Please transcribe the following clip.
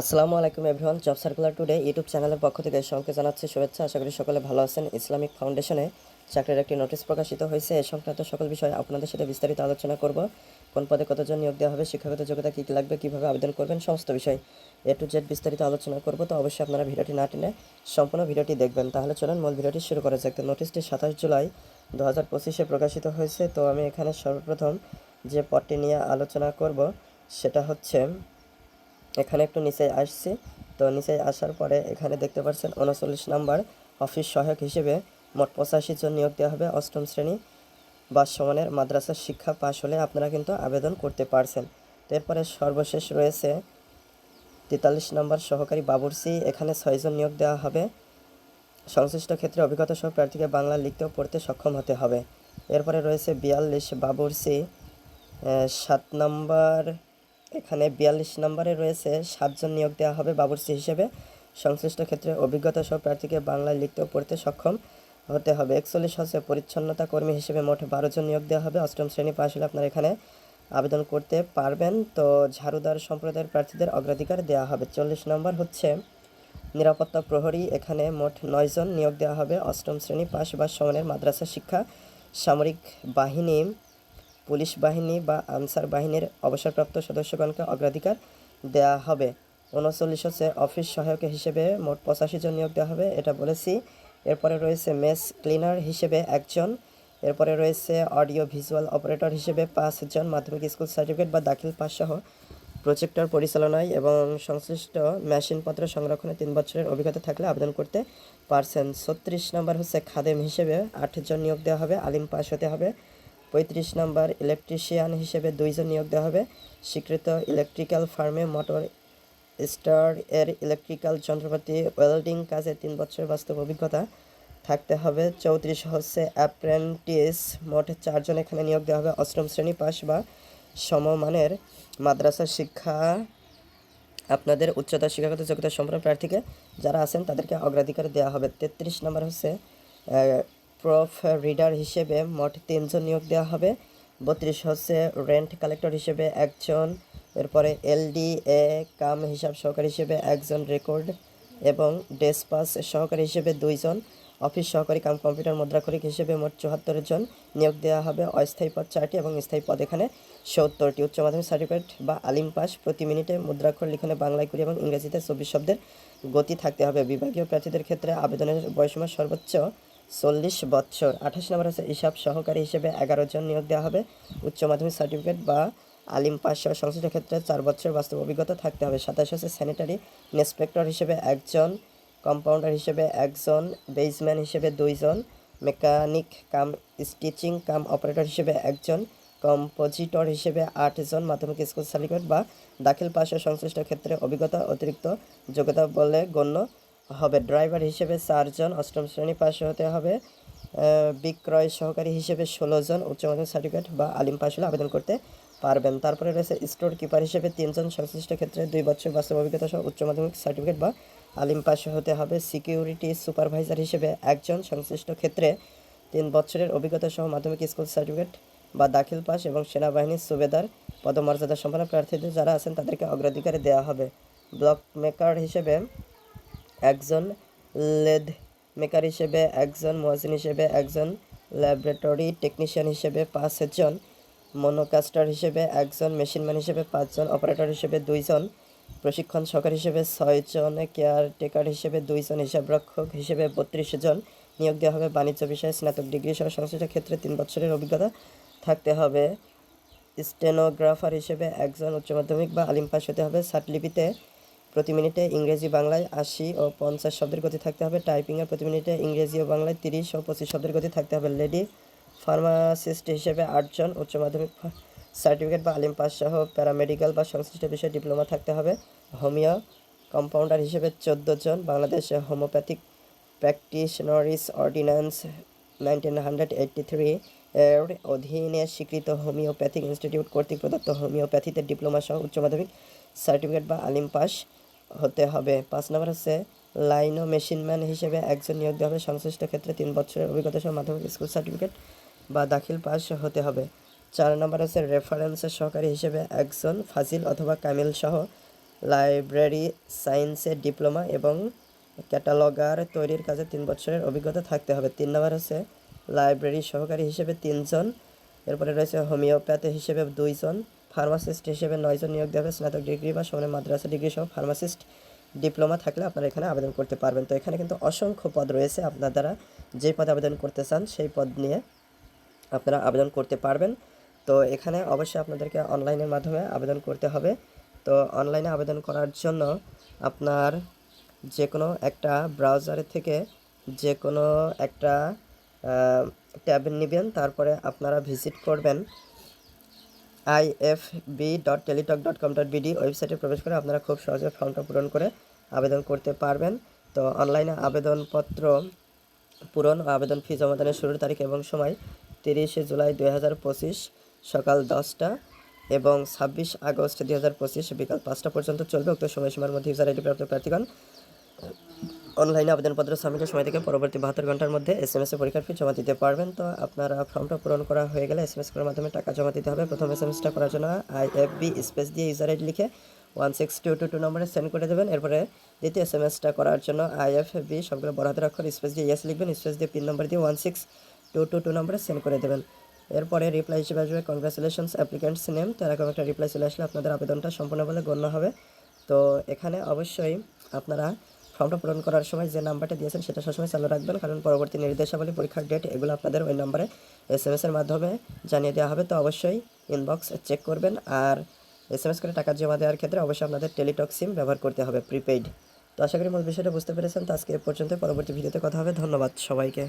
আসসালামু আলাইকুম everyone, job circular today YouTube চ্যানেলের পক্ষ থেকে সবাইকে জানাচ্ছি শুভেচ্ছা। আশা করি সকলে ভালো আছেন। ইসলামিক ফাউন্ডেশনে চাকরির একটি নোটিশ প্রকাশিত হয়েছে। এ সংক্রান্ত সকল বিষয়ে আপনাদের সাথে বিস্তারিত আলোচনা করব। কোন পদে কতজন নিয়োগ দেওয়া হবে, শিক্ষাগত যোগ্যতা কী কী লাগবে, কীভাবে আবেদন করবেন, সমস্ত বিষয় এ টু জেড বিস্তারিত আলোচনা করব। তো অবশ্যই আপনারা ভিডিওটি না টেনে সম্পূর্ণ ভিডিওটি দেখবেন। তাহলে চলুন মূল ভিডিওটি শুরু করা যাক। তো নোটিশটি সাতাশ জুলাই দু হাজার পঁচিশে প্রকাশিত হয়েছে। তো আমি এখানে সর্বপ্রথম যে পদটি নিয়ে আলোচনা করব, সেটা হচ্ছে এখানে একটু নিচে আসছি। তো নিচে আসার পরে এখানে দেখতে পাচ্ছেন উনচল্লিশ নাম্বার অফিস সহায়ক হিসেবে মোট পঁচাশি জন নিয়োগ দেওয়া হবে অষ্টম শ্রেণি বা সমানের মাদ্রাসার শিক্ষা পাশ হলে আপনারা কিন্তু আবেদন করতে পারছেন। তো এরপরে সর্বশেষ রয়েছে তেতাল্লিশ নম্বর সহকারী বাবুরসি এখানে ছয়জন নিয়োগ দেওয়া হবে। সংশ্লিষ্ট ক্ষেত্রে অভিজ্ঞতা সহ প্রার্থীকে বাংলা লিখতে ও পড়তে সক্ষম হতে হবে। এরপরে রয়েছে বিয়াল্লিশ বাবুরসি সাত নম্বর এখানে বিয়াল্লিশ নম্বরে রয়েছে, সাতজন নিয়োগ দেওয়া হবে বাবুর্চি হিসেবে। সংশ্লিষ্ট ক্ষেত্রে অভিজ্ঞতা সহ প্রার্থীকে বাংলায় লিখতে ও পড়তে সক্ষম হতে হবে। একচল্লিশ হচ্ছে পরিচ্ছন্নতা কর্মী হিসেবে মোট বারো জন নিয়োগ দেওয়া হবে। অষ্টম শ্রেণি পাশ হলে আপনারা এখানে আবেদন করতে পারবেন। তো ঝাড়ুদার সম্প্রদায়ের প্রার্থীদের অগ্রাধিকার দেওয়া হবে। চল্লিশ নম্বর হচ্ছে নিরাপত্তা প্রহরী। এখানে মোট নয়জন নিয়োগ দেওয়া হবে। অষ্টম শ্রেণি পাশ বা সমানের মাদ্রাসা শিক্ষা সামরিক বাহিনী পুলিশ বাহিনী বা আনসার বাহিনীর অবসরপ্রাপ্ত সদস্যগণকে অগ্রাধিকার দেওয়া হবে। উনচল্লিশ হচ্ছে অফিস সহায়ক হিসেবে মোট পঁচাশি জন নিয়োগ দেওয়া হবে, এটা বলেছি। এরপরে রয়েছে মেস ক্লিনার হিসেবে একজন। এরপরে রয়েছে অডিও ভিজুয়াল অপারেটর হিসেবে পাঁচজন মাধ্যমিক স্কুল সার্টিফিকেট বা দাখিল পাস সহ প্রজেক্টর পরিচালনায় এবং সংশ্লিষ্ট মেশিনপত্র সংরক্ষণে তিন বছরের অভিজ্ঞতা থাকলে আবেদন করতে পারছেন। ছত্রিশ নম্বর হচ্ছে খাদেম হিসেবে আটজন নিয়োগ দেওয়া হবে, আলিম পাস হতে হবে। পঁয়ত্রিশ নম্বর ইলেকট্রিশিয়ান হিসেবে দুইজন নিয়োগ দেওয়া হবে। স্বীকৃত ইলেকট্রিক্যাল ফার্মে মোটর স্টার এর ইলেকট্রিক্যাল যন্ত্রপাতি ওয়েল্ডিং কাজে তিন বছর বাস্তব অভিজ্ঞতা থাকতে হবে। চৌত্রিশ হচ্ছে অ্যাপ্রেন্টিস মোট চারজন এখানে নিয়োগ দেওয়া হবে। অষ্টম শ্রেণি পাস বা সমমানের মাদ্রাসা শিক্ষা। আপনাদের উচ্চতর শিক্ষাগত যোগ্যতা সম্পন্ন প্রার্থীকে যারা আছেন তাদেরকে অগ্রাধিকার দেওয়া হবে। তেত্রিশ নম্বর হচ্ছে প্রফ রিডার হিসেবে মোট তিনজন নিয়োগ দেওয়া হবে। বত্রিশ হচ্ছে রেন্ট কালেক্টর হিসেবে একজন, এরপরে এলডি এ কাম হিসাব সহকারী হিসেবে একজন রেকর্ড এবং ডেসপাস সহকারী হিসেবে দুইজন। অফিস সহকারী কাম কম্পিউটার মুদ্রাক্ষরিক হিসেবে মোট চুয়াত্তর জন নিয়োগ দেওয়া হবে। অস্থায়ী পদ চারটি এবং স্থায়ী পদ এখানে সত্তরটি। উচ্চ মাধ্যমিক সার্টিফিকেট বা আলিম পাস প্রতি মিনিটে মুদ্রাক্ষর লিখনে বাংলায় কুড়ি এবং ইংরেজিতে চব্বিশ শব্দের গতি থাকতে হবে। বিভাগীয় প্রার্থীদের ক্ষেত্রে আবেদনের বয়সীমা সর্বোচ্চ চল্লিশ বৎসর। আঠাশ নম্বর হচ্ছে হিসাব সহকারী হিসেবে এগারো জন নিয়োগ দেওয়া হবে। উচ্চ মাধ্যমিক সার্টিফিকেট বা আলিম পাস সহ সংশ্লিষ্ট ক্ষেত্রে চার বছর বাস্তব অভিজ্ঞতা থাকতে হবে। সাতাশ হচ্ছে স্যানিটারি ইন্সপেক্টর হিসেবে একজন কম্পাউন্ডার হিসেবে একজন বেজম্যান হিসেবে দুইজন mechanic cum stitching cum operator হিসেবে একজন কম্পোজিটর হিসেবে আটজন, মাধ্যমিক স্কুল সার্টিফিকেট বা দাখিল পাস সংশ্লিষ্ট ক্ষেত্রে অভিজ্ঞতা অতিরিক্ত যোগ্যতা বলে গণ্য। হবে। ড্রাইভার হিসেবে চারজন, অষ্টম শ্রেণি পাশ হতে হবে। বিক্রয় সহকারী হিসেবে ষোলো জন, উচ্চ মাধ্যমিক সার্টিফিকেট বা আলিম পাশ হলে আবেদন করতে পারবেন। তারপরে রয়েছে স্টোর কিপার হিসেবে তিনজন, সংশ্লিষ্ট ক্ষেত্রে দুই বছর বাস্তব অভিজ্ঞতা সহ উচ্চ মাধ্যমিক সার্টিফিকেট বা আলিম পাশ হতে হবে। সিকিউরিটি সুপারভাইজার হিসেবে একজন, সংশ্লিষ্ট ক্ষেত্রে তিন বছরের অভিজ্ঞতা সহ মাধ্যমিক স্কুল সার্টিফিকেট বা দাখিল পাস এবং সেনাবাহিনীর সুবেদার পদমর্যাদা সম্পন্ন প্রার্থীদের যারা আছেন তাদেরকে অগ্রাধিকার দেওয়া হবে। ব্লক মেকার হিসেবে একজন লেদ মেকার হিসেবে, একজন মহাসিন হিসেবে, একজন ল্যাবরেটরি টেকনিশিয়ান হিসেবে, পাঁচজন মনোকাস্টার হিসেবে, একজন মেশিনম্যান হিসেবে, পাঁচজন অপারেটর হিসেবে, দুইজন প্রশিক্ষণ সহকারী হিসেবে, ছয়জন কেয়ারটেকার হিসেবে, দুইজন হিসাবরক্ষক হিসেবে বত্রিশ জন নিয়োগ দেওয়া হবে। বাণিজ্য বিষয়ে স্নাতক ডিগ্রি সহ সংশ্লিষ্ট ক্ষেত্রে তিন বছরের অভিজ্ঞতা থাকতে হবে। স্টেনোগ্রাফার হিসেবে একজন উচ্চ মাধ্যমিক বা আলিম পাস হতে হবে। সার্টলিপিতে প্রতি মিনিটে ইংরেজি বাংলায় আশি ও পঞ্চাশ শব্দের গতি থাকতে হবে। টাইপিংয়ে প্রতি মিনিটে ইংরেজি ও বাংলায় তিরিশ ও পঁচিশ শব্দের গতি থাকতে হবে। লেডি ফার্মাসিস্ট হিসেবে আটজন উচ্চ মাধ্যমিক সার্টিফিকেট বা আলিম পাস সহ প্যারামেডিক্যাল বা সংশ্লিষ্ট বিষয়ে ডিপ্লোমা থাকতে হবে। হোমিও কম্পাউন্ডার হিসেবে চোদ্দ জন। Bangladesh homeopathic practitioners ordinance nineteen hundred eighty three এর অধীনে স্বীকৃত হোমিওপ্যাথিক ইনস্টিটিউট কর্তৃক প্রদত্ত হোমিওপ্যাথিতে ডিপ্লোমা সহ উচ্চ মাধ্যমিক সার্টিফিকেট বা আলিম পাস হতে হবে। পাঁচ নম্বর হচ্ছে, লাইন ও মেশিনম্যান হিসেবে একজন নিয়োগ দেওয়া হবে সংশ্লিষ্ট ক্ষেত্রে তিন বছরের অভিজ্ঞতা সহ মাধ্যমিক স্কুল সার্টিফিকেট বা দাখিল পাস হতে হবে। চার নম্বর হচ্ছে রেফারেন্সের সহকারী হিসেবে একজন ফাজিল অথবা কামিল সহ লাইব্রেরি সায়েন্সের ডিপ্লোমা এবং ক্যাটালগার তৈরির কাজে তিন বছরের অভিজ্ঞতা থাকতে হবে। তিন নম্বর হচ্ছে লাইব্রেরি সহকারী হিসেবে তিনজন, এরপরে রয়েছে হোমিওপ্যাথি হিসেবে দুইজন ফার্মাসিস্ট হিসেবে নয়জন নিয়োগ হবে স্নাতক ডিগ্রি বা সমানে মাদ্রাসা ডিগ্রি সহ ফার্মাসিস্ট ডিপ্লোমা থাকলে আপনারা এখানে আবেদন করতে পারবেন। তো এখানে কিন্তু অসংখ্য পদ রয়েছে। আপনার দ্বারা যে পদে আবেদন করতে চান, সেই পদ নিয়ে আপনারা আবেদন করতে পারবেন। তো এখানে অবশ্যই আপনাদেরকে অনলাইনের মাধ্যমে আবেদন করতে হবে। তো অনলাইনে আবেদন করার জন্য আপনার যে কোনো একটা ব্রাউজারের থেকে যে কোনো একটা ট্যাব নেবেন, তারপরে আপনারা ভিজিট করবেন। IFB dot Teletalk dot com dot BD ওয়েবসাইটে প্রবেশ করে আপনারা খুব সহজে ফর্মটা পূরণ করে আবেদন করতে পারবেন। তো অনলাইনে আবেদনপত্র পূরণ আবেদন ফি জমাদানের শুরুর তারিখ এবং সময় তিরিশে জুলাই দুই হাজার পঁচিশ সকাল দশটা এবং ছাব্বিশ আগস্ট দুই হাজার পঁচিশ বিকাল পাঁচটা পর্যন্ত চলবে। উক্ত সময়সীমার মধ্যে ইউজার আইডি প্রাপ্ত প্রার্থীগণ অনলাইনে আবেদনপত্র সাবমিটের সময় থেকে পরবর্তী বাহাত্তর ঘণ্টার মধ্যে এস এম এস পরীক্ষার ফি জমা দিতে পারবেন। তো আপনারা ফর্মটা পূরণ করা হয়ে গেলে এস এম এস করার মাধ্যমে টাকা জমা দিতে হবে। প্রথম এস এম এসটা করার জন্য আই এফ বি স্পেস দিয়ে ইউজার আইডি লিখে one six two two two নম্বরে সেন্ড করে দেবেন। এরপরে দ্বিতীয় এস এম এসটা করার জন্য আই এফ বি সবগুলো বড় হাতের অক্ষর স্পেস দিয়ে ইয়েস লিখবেন। স্পেস দিয়ে পিন নম্বর দিয়ে one six two two two নম্বরে সেন্ড করে দেবেন। এরপরে রিপ্লাই হিসেবে আসবে কংগ্রাচুলেশনস অ্যাপ্লিকেন্টস নেম তো এরকম একটা রিপ্লাই চলে আসলে আপনাদের আবেদনটা সম্পূর্ণ বলে গণ্য হবে। তো এখানে অবশ্যই আপনারা ফর্মটা পূরণ করার সময় যে নাম্বারটা দিয়েছেন সেটা সবসময় চালু রাখবেন। কারণ পরবর্তী নির্দেশাবলী, পরীক্ষার ডেট এগুলো আপনাদের ওই নাম্বারে এস এম এসের মাধ্যমে জানিয়ে দেওয়া হবে। তো অবশ্যই ইনবক্স চেক করবেন আর এস এম এস করে টাকা জমা দেওয়ার ক্ষেত্রে অবশ্যই আপনাদের টেলিটক সিম ব্যবহার করতে হবে প্রিপেইড তো আশা করি মূল বিষয়টা বুঝতে পেরেছেন। তো আজকে পর্যন্ত পরবর্তী ভিডিওতে কথা হবে। ধন্যবাদ সবাইকে।